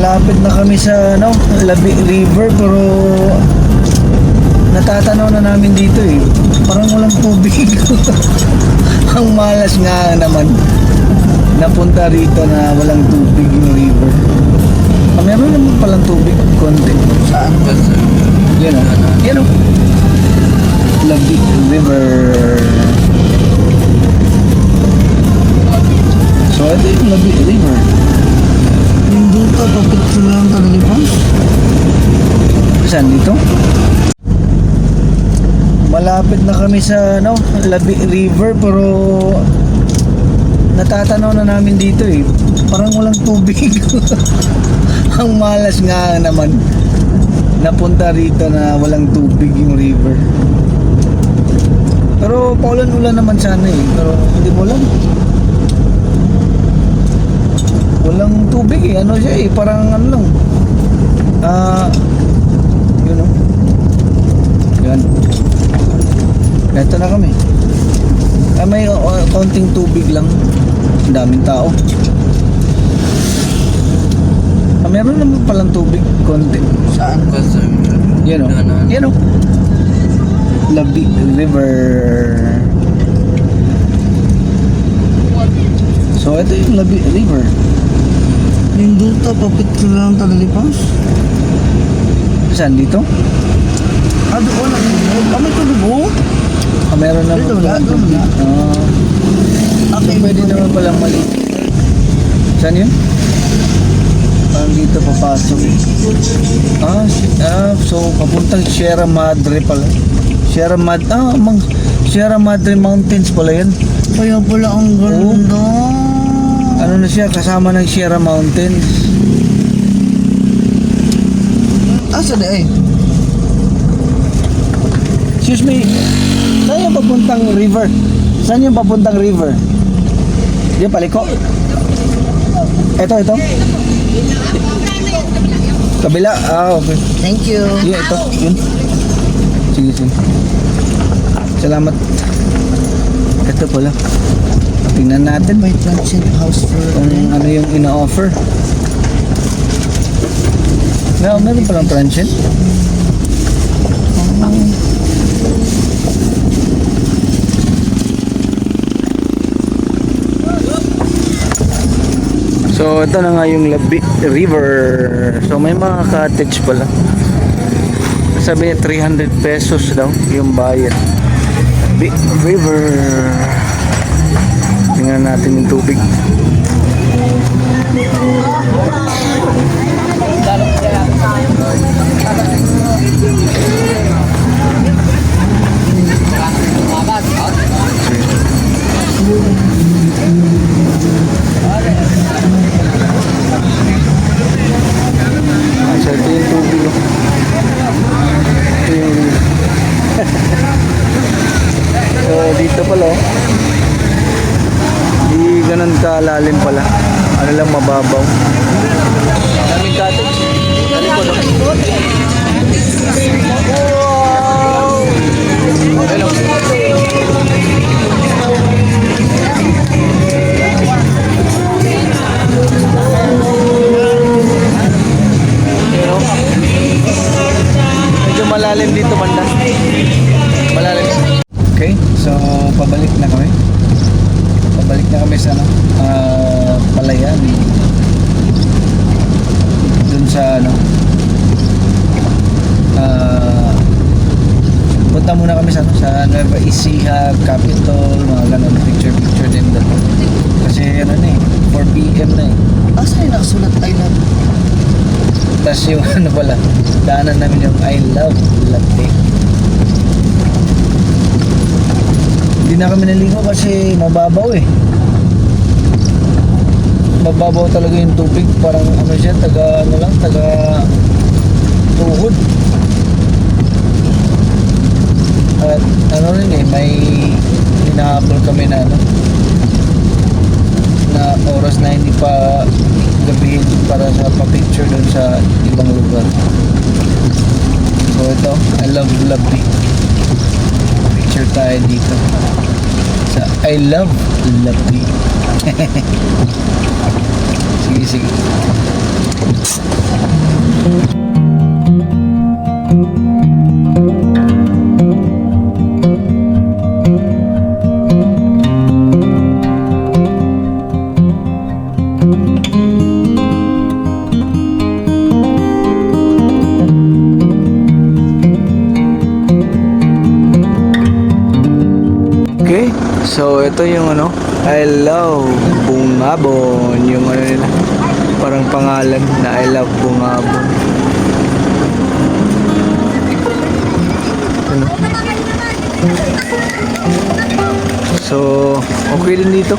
Malapit na kami sa ano, Labi River pero natatanaw na namin dito eh. Parang walang tubig. Ang malas nga naman. Napunta rito na walang tubig yung river. Ah, meron naman palang tubig, konti. Saan ba sa... Yan o. Yan o. Labi River. So, ito yung Labi River. Hindi ka, papicture lang talaga pa. Saan dito? Malapit na kami sa ano, Labi River pero natatanaw na namin dito eh. Parang walang tubig. Ang malas nga naman. Napunta rito na walang tubig yung river. Pero paulan-ulan naman sana eh. Pero hindi mo alam. Walang tubig eh. Ano siya eh. Parang ano lang. Ah, yun o. Yan. Eto na kami. Ah, may uh, konting tubig lang. Ang daming tao. Ah, meron naman palang tubig. Konti. Saan. Yan o. Yan o. Labi River. So, ito yung Labi River. Hindi ka, papicture lang pa. Saan dito? Ah, doon na. Ah, may oh. Ah, meron naman Dito, wala, doon, wala. Ah. Okay, So, pwede naman palang mali. Saan yun? Parang dito papasok. Ah, ah, so papuntang Sierra Madre pala. Sierra Madre, ah, mang, Sierra Madre Mountains pala yan. Kaya pala ang ganda. Ano na siya, kasama ng Sierra Mountains. Asa na eh? Excuse me, saan yung papuntang river? Saan yung papuntang river? Di paliko? Ito, ito. Kabila, ah, okay. Thank you. Yeah, ito, yun. Sige, sige. Salamat. Ito pala. Tingnan natin May transient house for kung ano yung ina-offer. No, meron palang transient. So, ito na nga yung Labi River. So, may mga cottage pala. Sabi niya 300 pesos daw yung bayad. Big River. Tingnan natin yung tubig. Ah, malalim dito banda. Malalim. Okay, so pabalik na kami. Pabalik na kami sa ano, ah, Palayan. Dun sa ano, ah, punta muna kami sa ano, sa Nueva Ecija, Capitol, mga ganun, picture-picture din doon. Kasi ano na eh, 4 p.m. na eh. Asa yung nakasulat I love? Tapos yung ano pala, daanan namin yung I love latte. Hindi na kami naligo kasi mababaw eh. Mababaw talaga yung tubig. Parang ano siya, taga ano lang, taga tuhod. At ano rin eh, may hinahabol kami na ano, na oras na hindi pa gabihin para sa pa-picture dun sa ibang lugar. So ito, I love Lovely. Picture tayo dito. Sa I love Lovely. sige, sige. Ito yung ano, I love Bungabon, yung ano nila, parang pangalan na I love Bungabon. Ano? So, okay din dito.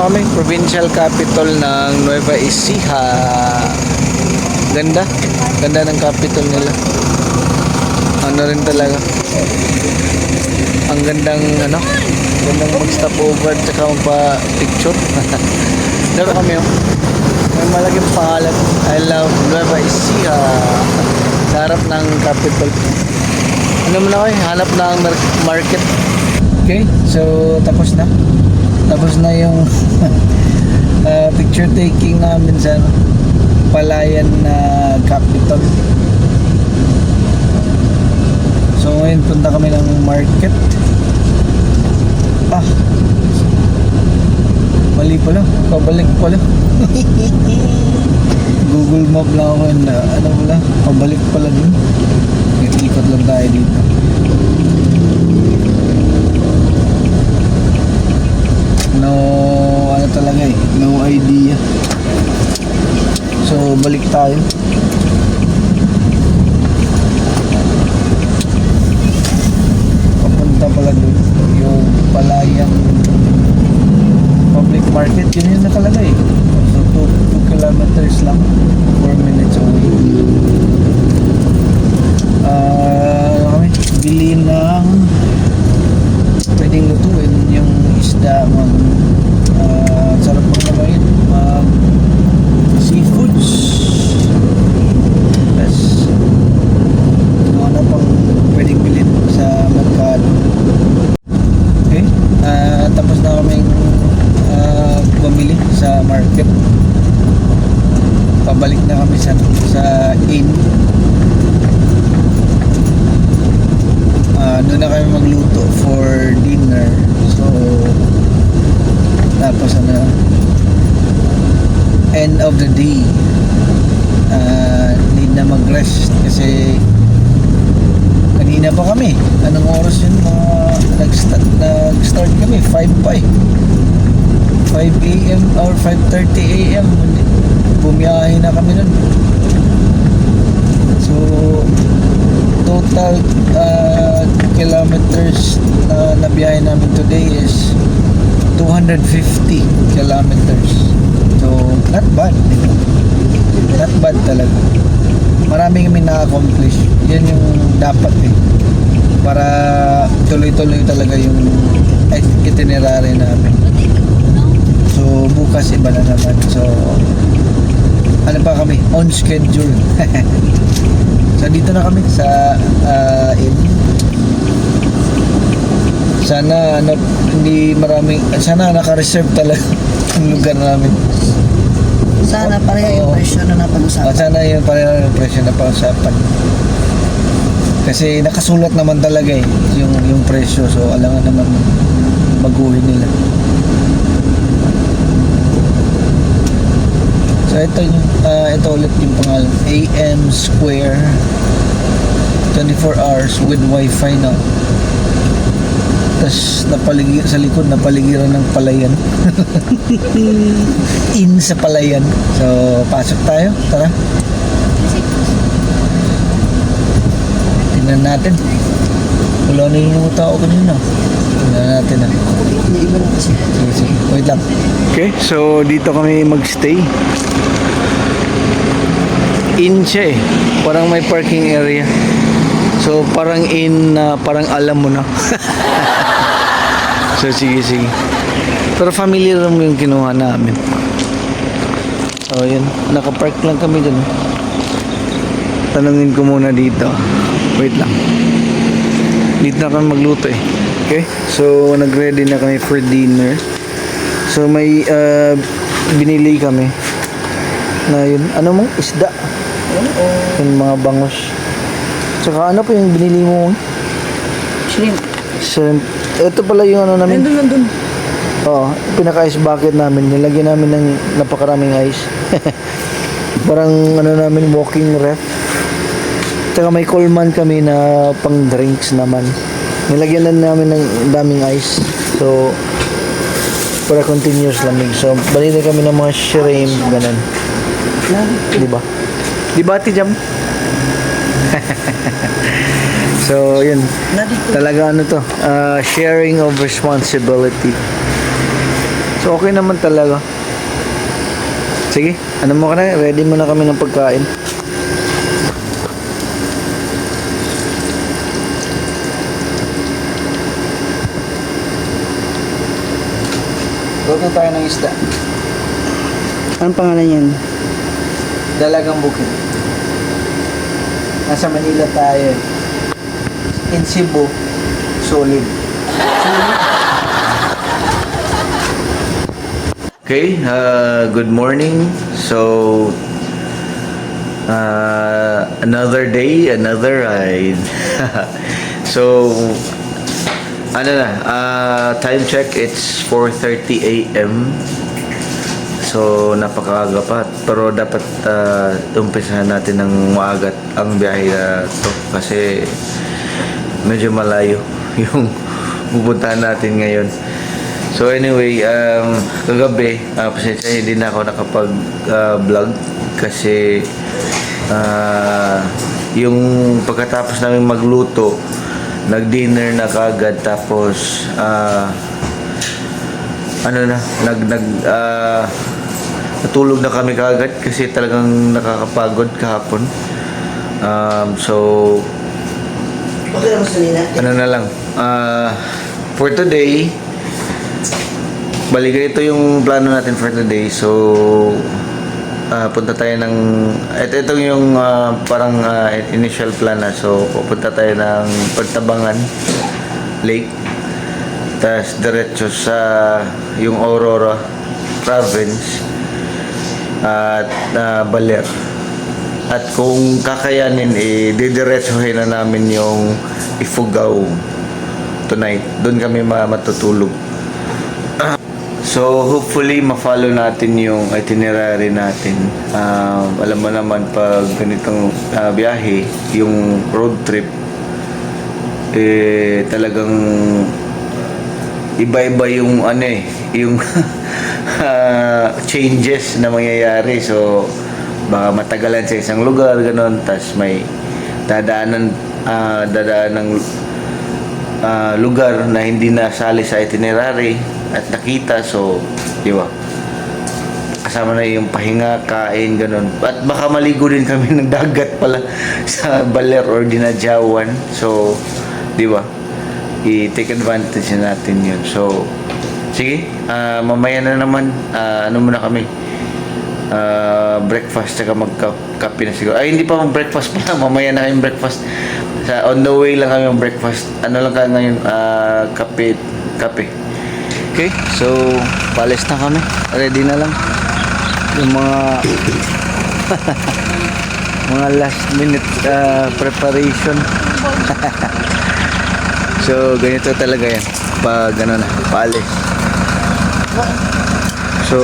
Ano kami? Provincial capital ng Nueva Ecija. Ganda. Ganda ng capital nila. Ano rin talaga. Ang gandang ano, gandang mag-stop over at saka magpa-picture. Dito kami oh. May malaking pangalan. I love Nueva Ecija. Sa harap ng capital. Ano mo na kayo? Hanap ng mar- market. Okay, so tapos na. Tapos na yung uh, picture taking namin sa Palayan na capital. So ngayon punta kami ng market. Ah. Mali pala. Pabalik pala. Google Map lang ako na ano pala. Pabalik pala din. Ikot lang tayo dito. No ano talaga eh no idea. So balik tayo. Papunta pala doon yung palayang public market. Yun yung nakalagay so 2 kilometers lang 4 minutes away. Ah ano kami bili ng pwedeng lutuin yung isda mag uh, sarap mo naman yun mag seafoods tapos ano na pang pwedeng bilhin sa merkado okay ah tapos na kaming uh, bumili sa market pabalik na kami sa sa inn Ah, doon na kami magluto for dinner. So, tapos ano, end of the day, ah, need na mag-rest kasi kanina pa kami. Anong oras yun? Mga nag-start, nag-start kami, 5 pa eh. 5 a.m. or 5.30 a.m. Bumiyahe na kami nun. So, total uh, kilometers na nabiyahe namin today is 250 kilometers. So, not bad. Not bad talaga. Marami kami na-accomplish. Yan yung dapat eh. Para tuloy-tuloy talaga yung itinerary namin. So, bukas iba na naman. So, ano pa kami? On schedule. So dito na kami sa uh, inn. Sana ano, hindi maraming sana naka-reserve talaga ang lugar namin. Sana pareho yung presyo na napag-usapan. sana yung pareho yung presyo na pang-usapan. Kasi nakasulat naman talaga eh yung yung presyo so alangan naman baguhin nila. So ito ah, ito ulit yung pangalan AM Square 24 hours with wifi na. Tapos napaligir sa likod napaligiran ng palayan. In sa palayan. So pasok tayo. Tara. Tingnan natin. Wala na yung tao kanina. Tingnan natin ah. Sige, sige. Wait lang. Okay, so dito kami magstay. In siya eh. Parang may parking area. So parang in na parang alam mo na. so sige sige. Pero familiar mo yung kinuha namin. Oh, yun. Nakapark lang kami dun. Tanungin ko muna dito. Wait lang. Dito na kami magluto eh. Okay? So, nag-ready na kami for dinner. So, may uh, binili kami. Na yun. Ano mo? Isda. Yung mga bangos. Tsaka ano pa yung binili mo? Shrimp. Shrimp. Ito pala yung ano namin. Nandun, nandun. Oo, pinaka-ice bucket namin. Nilagyan namin ng napakaraming ice. Parang ano namin, walking ref. Tsaka may Coleman kami na pang drinks naman. Nilagyan na namin ng daming ice. So, para continuous lamig. So, balita kami ng mga shrimp, ganun. Di ba? Di ba, Ate Jam? so, yun. Talaga ano to, ah, sharing of responsibility. So okay naman talaga. Sige, ano mo ka na? Ready mo na kami ng pagkain. Luto tayo ng isda. Anong pangalan yan? Dalagang bukid. Nasa Manila tayo. In Cebu, solid. Okay, uh, good morning. So, uh, another day, another ride. so, ano na, uh, time check, it's 4.30 a.m. So, napakaaga pa. Pero dapat uh, umpisahan natin ng maagat ang biyahe na to. Kasi medyo malayo yung pupuntahan natin ngayon. So anyway, um, kagabi, uh, pasensya hindi na ako nakapag-vlog kasi uh, yung pagkatapos namin magluto, nag-dinner na kagad tapos uh, ano na, nag nag ah, natulog na kami kagad kasi talagang nakakapagod kahapon. Um, so Okay ano na lang, ah, for today, bali ganito yung plano natin for today. So, ah, punta tayo ng, ito, ito yung ah, parang ah, initial plan na. So, pupunta tayo ng Pagtabangan Lake. Tapos, diretso sa yung Aurora Province at uh, Baler. At kung kakayanin, eh, didiretsuhin na namin yung Ifugao tonight. Doon kami ma- matutulog. So, hopefully, ma-follow natin yung itinerary natin. Um, alam mo naman, pag ganitong ah, biyahe, yung road trip, eh, talagang iba-iba yung ano eh, yung ah, changes na mangyayari. So, baka matagalan sa isang lugar, ganun. Tapos may dadaanan, ah, dadaan ng ah, lugar na hindi nasali sa itinerary at nakita. So, di ba? Kasama na yung pahinga, kain, ganun. At baka maligo din kami ng dagat pala sa Baler or Dinadjawan. So, di ba? I-take advantage na natin yun. So, sige, ah, mamaya na naman, ah, ano muna kami, Ah, breakfast tsaka magkape na siguro. Ay, hindi pa mag-breakfast pala. Mamaya na kayong breakfast. Sa, on the way lang kami mag-breakfast. Ano lang ka ngayon? ah, kape. Kape. Okay, so, palis na kami. Ready na lang. Yung mga mga last minute ah, preparation. so, ganito talaga yan. Pag ano na, paalis. So,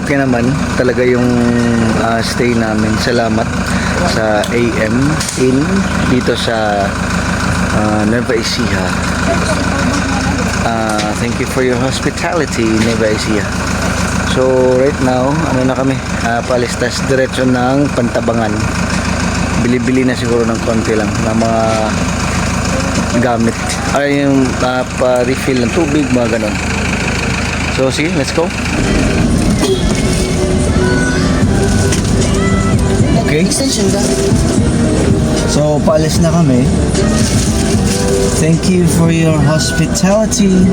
okay naman talaga yung ah, stay namin. Salamat sa AM in dito sa ah, Nueva Ecija. Ah, thank you for your hospitality, Nueva Ecija. So, right now, ano na kami? Uh, palistas diretso ng Pantabangan. Bili-bili na siguro ng konti lang ng mga gamit. Ay, yung ah, pa-refill ng tubig, mga ganon. So, sige, let's go. Okay, Okay? Extension ka? So, paalis na kami. Thank you for your hospitality.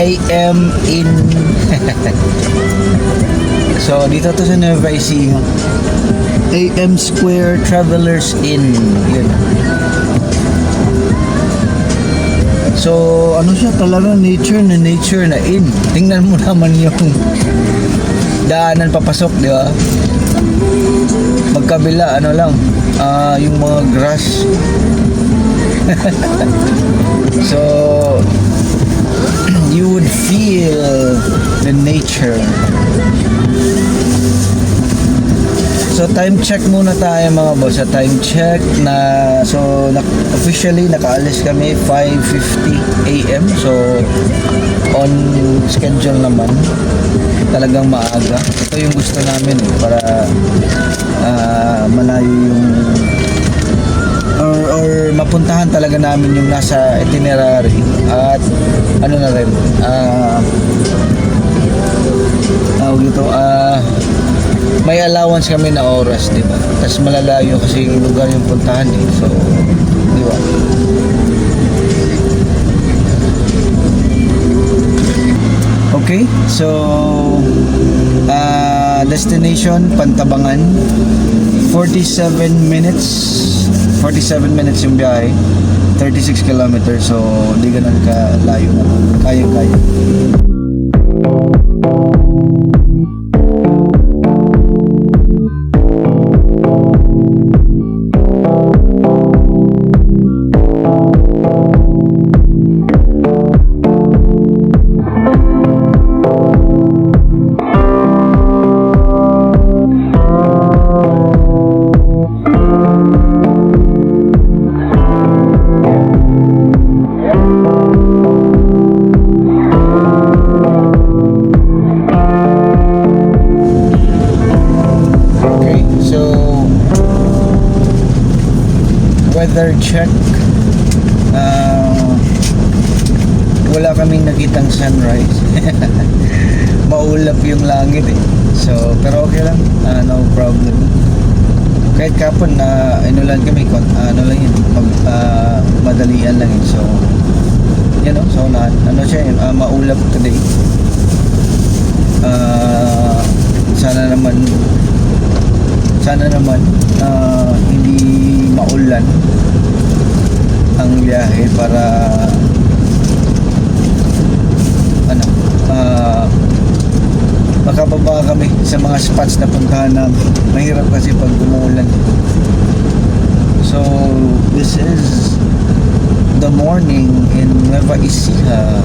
AM in... so, dito to sa Nueva Ecija. AM Square Travelers Inn. Yun. So, ano siya talaga, nature na nature na inn. Tingnan mo naman yung daanan papasok, di ba? Magkabila, ano lang, ah yung mga grass. so, you would feel the nature. So time check muna tayo mga boss. Sa time check na so na, officially nakaalis kami 5:50 AM. So on schedule naman. Talagang maaga. Ito yung gusto namin eh, para ah, malayo yung or, mapuntahan talaga namin yung nasa itinerary at ano na rin ah tawag ito ah may allowance kami na oras, di ba? Tapos malalayo kasi yung lugar yung puntahan eh. So, di ba? Okay, so uh, destination Pantabangan 47 minutes. 47 minutes yung biyahe. 36 kilometers. So di ganun ka layo na. Kaya kaya check. Uh, wala kaming nakitang sunrise. Maulap yung langit eh. So, pero okay lang. Ah, no problem. Kahit kapon na inulan kami, kon- ano lang yun, mag, ah, madalian lang yun. So, you know, so na, ano siya yun, ah, maulap today. Ah, sana naman sana naman ah, hindi maulan ang biyahe para ano ah makababa kami sa mga spots na puntahan namin mahirap kasi pag umuulan. So this is the morning in Nueva Ecija.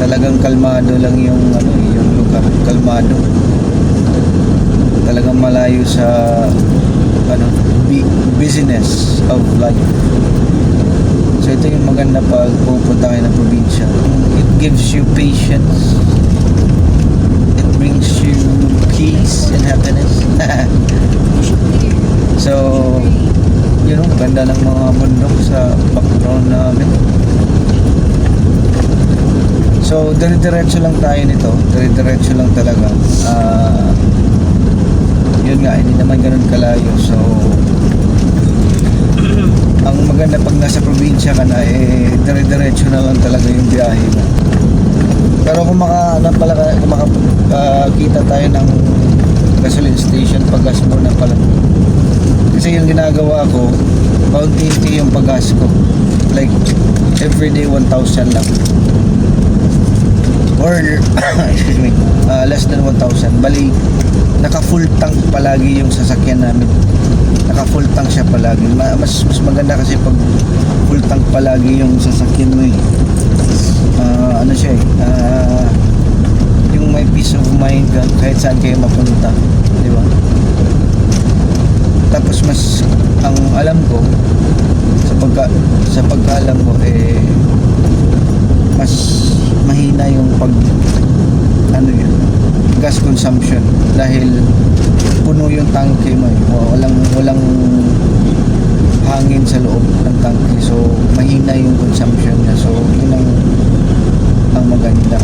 Talagang kalmado lang yung ano yung lugar. Kalmado. Talagang malayo sa ano bu- business of life. So ito yung maganda pag pupunta kayo ng probinsya. It gives you patience. It brings you peace and happiness. So you know ganda ng mga bundok sa background namin. So, dire-diretso lang tayo nito. Dire-diretso lang talaga. Ah, yun nga, hindi naman ganun kalayo. So, ang maganda pag nasa probinsya ka na, eh, dire-diretso na lang talaga yung biyahe mo. Pero kung maka, ano pala, kung makakita tayo ng gasoline station, paggas mo na pala. Kasi yung ginagawa ko, paunti-unti yung paggas ko. Like, everyday 1,000 lang or excuse me uh, less than 1,000 bali naka full tank palagi yung sasakyan namin. Naka full tank siya palagi. Ma- mas mas maganda kasi pag full tank palagi yung sasakyan mo eh. Ah, ano siya eh ah, yung may peace of mind ka kahit saan kayo mapunta di ba? Tapos mas ang alam ko sa pagka sa pagkaalam ko eh mahina yung pag ano yun gas consumption. Dahil puno yung tangke mo eh. walang walang hangin sa loob ng tangke. So mahina yung consumption niya. So yun ang ang maganda